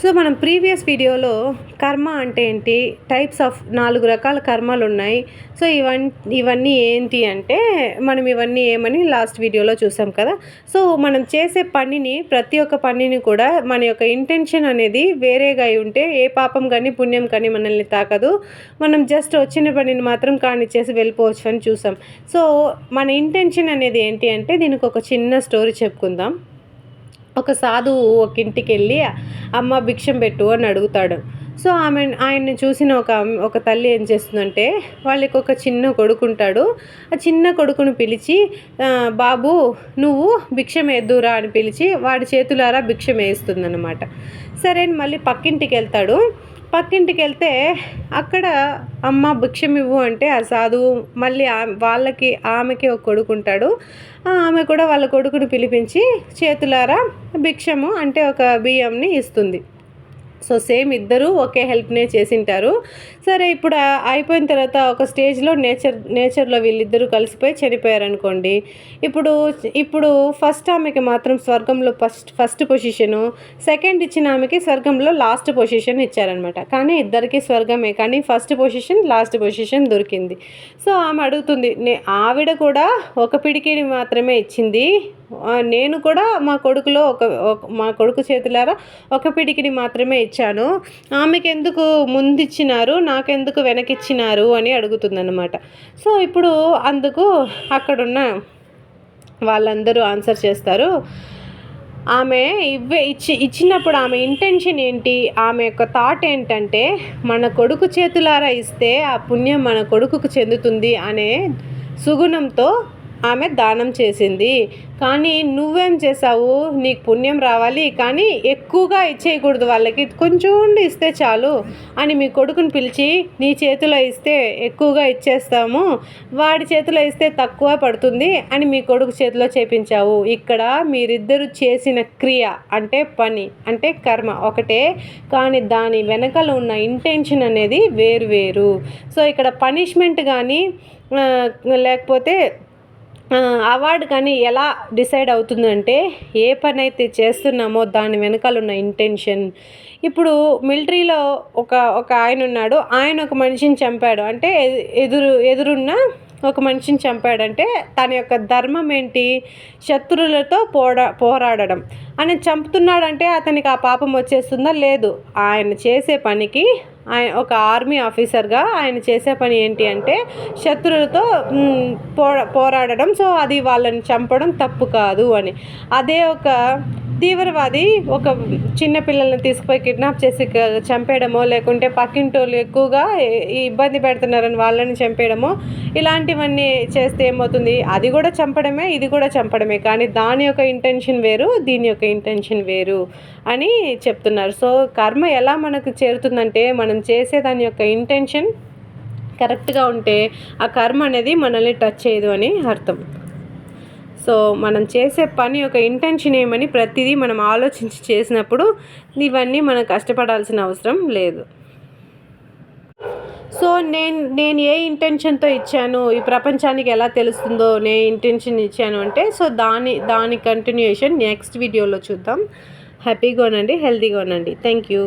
So మనం previous వీడియోలో కర్మ అంటే ఏంటి? టైప్స్ ఆఫ్ నాలుగు రకాల కర్మలు ఉన్నాయి. సో ఇవన్నీ ఇవన్నీ ఏంటి అంటే మనం ఇవన్నీ ఏమని లాస్ట్ వీడియోలో చూసాం కదా. సో మనం చేసే పనిని ప్రతి ఒక్క పనిని కూడా మన యొక్క ఇంటెన్షన్ అనేది వేరేగా అయి ఉంటే ఏ పాపం కానీ పుణ్యం కానీ మనల్ని తాకదు. మనం జస్ట్ వచ్చిన పనిని మాత్రం కానిచ్చేసి వెళ్ళిపోవచ్చు అని చూసాం. సో మన ఇంటెన్షన్ అనేది ఏంటి అంటే దీనికి ఒక చిన్న స్టోరీ చెప్పుకుందాం. ఒక సాధువు ఒక ఇంటికి వెళ్ళి అమ్మ భిక్షం పెట్టు అని అడుగుతాడు. సో ఆమె ఆయన్ని చూసిన ఒక ఒక తల్లి ఏం చేస్తుందంటే వాళ్ళకి ఒక చిన్న కొడుకు ఉంటాడు ఆ చిన్న కొడుకును పిలిచి బాబు నువ్వు భిక్షం వేద్దురా అని పిలిచి వాడి చేతులారా భిక్షం వేస్తుందన్నమాట. సరే అని మళ్ళీ పక్కింటికి వెళ్తాడు. పక్కింటికి వెళ్తే అక్కడ అమ్మ భిక్షం ఇవ్వు అంటే ఆ సాధువు మళ్ళీ వాళ్ళకి ఆమెకి ఒక కొడుకు ఉంటాడు ఆమె కూడా వాళ్ళ కొడుకుని పిలిపించి చేతులారా భిక్షము అంటే ఒక బియ్యంని ఇస్తుంది. సో సేమ్ ఇద్దరు ఒకే హెల్ప్నే చేసింటారు. సరే ఇప్పుడు అయిపోయిన తర్వాత ఒక స్టేజ్లో నేచర్ నేచర్లో వీళ్ళిద్దరూ కలిసిపోయి చనిపోయారు అనుకోండి ఇప్పుడు ఇప్పుడు ఫస్ట్ ఆమెకి మాత్రం స్వర్గంలో ఫస్ట్ ఫస్ట్ పొజిషను సెకండ్ ఇచ్చిన ఆమెకి స్వర్గంలో లాస్ట్ పొజిషన్ ఇచ్చారనమాట. కానీ ఇద్దరికి స్వర్గమే కానీ ఫస్ట్ పొజిషన్ లాస్ట్ పొజిషన్ దొరికింది. సో ఆమె అడుగుతుంది నే ఆవిడ కూడా ఒక పిడికిడి మాత్రమే ఇచ్చింది నేను కూడా మా కొడుకులో ఒక ఒక- మా కొడుకు చేతులారా ఒక పిడికిని మాత్రమే ఇచ్చాను. ఆమెకి ఎందుకు ముందు ఇచ్చినారు నాకెందుకు వెనకిచ్చినారు అని అడుగుతుందన్నమాట. సో ఇప్పుడు అందుకు అక్కడున్న వాళ్ళందరూ ఆన్సర్ చేస్తారు. ఆమె ఇవ్వే ఇచ్చి ఇచ్చినప్పుడు ఆమె ఇంటెన్షన్ ఏంటి? ఆమె యొక్క థాట్ ఏంటంటే మన కొడుకు చేతులారా ఇస్తే ఆ పుణ్యం మన కొడుకుకు చెందుతుంది అనే సుగుణంతో ఆమె దానం చేసింది. కానీ నువ్వేం చేసావు నీకు పుణ్యం రావాలి కానీ ఎక్కువగా ఇచ్చేయకూడదు వాళ్ళకి. కొంచెం ఇస్తే చాలు అని మీ కొడుకుని పిలిచి నీ చేతిలో ఇస్తే ఎక్కువగా ఇచ్చేస్తాము. వాడి చేతిలో ఇస్తే తక్కువ పడుతుంది అని మీ కొడుకు చేతిలో చేపించావు. ఇక్కడ మీరిద్దరు చేసిన క్రియ అంటే పని అంటే కర్మ ఒకటే. కానీ దాని వెనకాల ఉన్న ఇంటెన్షన్ అనేది వేరు వేరు. సో ఇక్కడ పనిష్మెంట్ కానీ లేకపోతే అవార్డు కానీ ఎలా డిసైడ్ అవుతుందంటే ఏ పని అయితే చేస్తున్నామో దాని వెనకాల ఉన్న ఇంటెన్షన్. ఇప్పుడు మిలిటరీలో ఒక ఒక ఆయన ఉన్నాడు. ఆయన ఒక మనిషిని చంపాడు. అంటే ఎదురు ఎదురున్న ఒక మనిషిని చంపాడంటే తన యొక్క ధర్మం ఏంటి? శత్రువులతో పోరా పోరాడడం. ఆయన చంపుతున్నాడంటే అతనికి ఆ పాపం వచ్చేస్తుందా? లేదు. ఆయన చేసే పనికి ఆయన ఒక ఆర్మీ ఆఫీసర్గా ఆయన చేసే పని ఏంటి అంటే శత్రువులతో పోరా పోరాడడం. సో అది వాళ్ళని చంపడం తప్పు కాదు అని. అదే ఒక తీవ్రవాది ఒక చిన్న పిల్లల్ని తీసుకుపోయి కిడ్నాప్ చేసి చంపేయడమో లేకుంటే పక్కింటోళ్ళు ఎక్కువగా ఈ ఇబ్బంది పెడుతున్నారని వాళ్ళని చంపేయడమో ఇలాంటివన్నీ చేస్తే ఏమవుతుంది? అది కూడా చంపడమే ఇది కూడా చంపడమే కానీ దాని యొక్క ఇంటెన్షన్ వేరు దీని యొక్క ఇంటెన్షన్ వేరు అని చెప్తున్నారు. సో కర్మ ఎలా మనకు చేరుతుందంటే మనం చేసే దాని యొక్క ఇంటెన్షన్ కరెక్ట్గా ఉంటే ఆ కర్మ అనేది మనల్ని టచ్ చేయదు అని అర్థం. సో మనం చేసే పని యొక్క ఇంటెన్షన్ ఏమని ప్రతిదీ మనం ఆలోచించి చేసినప్పుడు ఇవన్నీ మనం కష్టపడాల్సిన అవసరం లేదు. సో నేను నేను ఏ ఇంటెన్షన్తో ఇచ్చాను ఈ ప్రపంచానికి ఎలా తెలుస్తుందో నేను ఇంటెన్షన్ ఇచ్చాను అంటే సో దాని దాని కంటిన్యూషన్ నెక్స్ట్ వీడియోలో చూద్దాం. హ్యాపీగా ఉండండి హెల్తీగా ఉండండి. Thank you